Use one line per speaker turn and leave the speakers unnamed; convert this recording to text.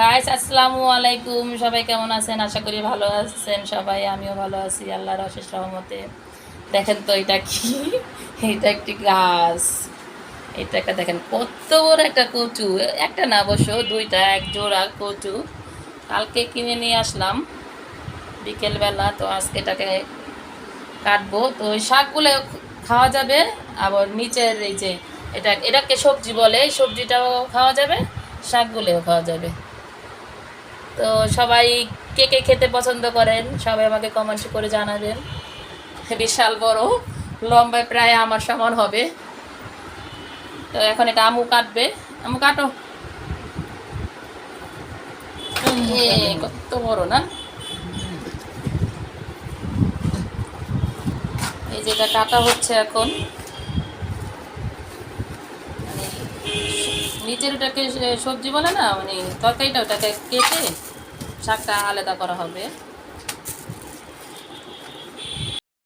Guys আসসালামু আলাইকুম। সবাই কেমন আছেন? আশা করি ভালো আছেন সবাই। আমিও ভালো আছি, আল্লাহর অশেষ রহমতে। দেখেন তো এটা কি? এটা একটি গাছ। এটা একটা দেখেন কত বড় একটা কচু। একটা না অবশ্য, দুইটা, এক জোড়া কচু। কালকে কিনে নিয়ে আসলাম বিকেলবেলা, তো আজকে এটাকে কাটবো। তো ওই শাকগুলো খাওয়া যাবে, আবার নিচের এই যে, এটা, এটাকে সবজি বলে, এই সবজিটাও খাওয়া যাবে, শাকগুলোও খাওয়া যাবে। তো সবাই কে কে খেতে পছন্দ করেন, সবাই আমাকে কমেন্ট করে জানাবেন। বিশাল বড়, লম্বায় প্রায় আমার সমান হবে। তো এখন এটা আমু কাটবে। আমু কাটো। কত বড় না? এই যেটা কাটা হচ্ছে এখন। নিচের ওটাকে সবজি বলে না মানে তরকারিটা ওটাকে কেটে শাকটা আলাদা করা হবে।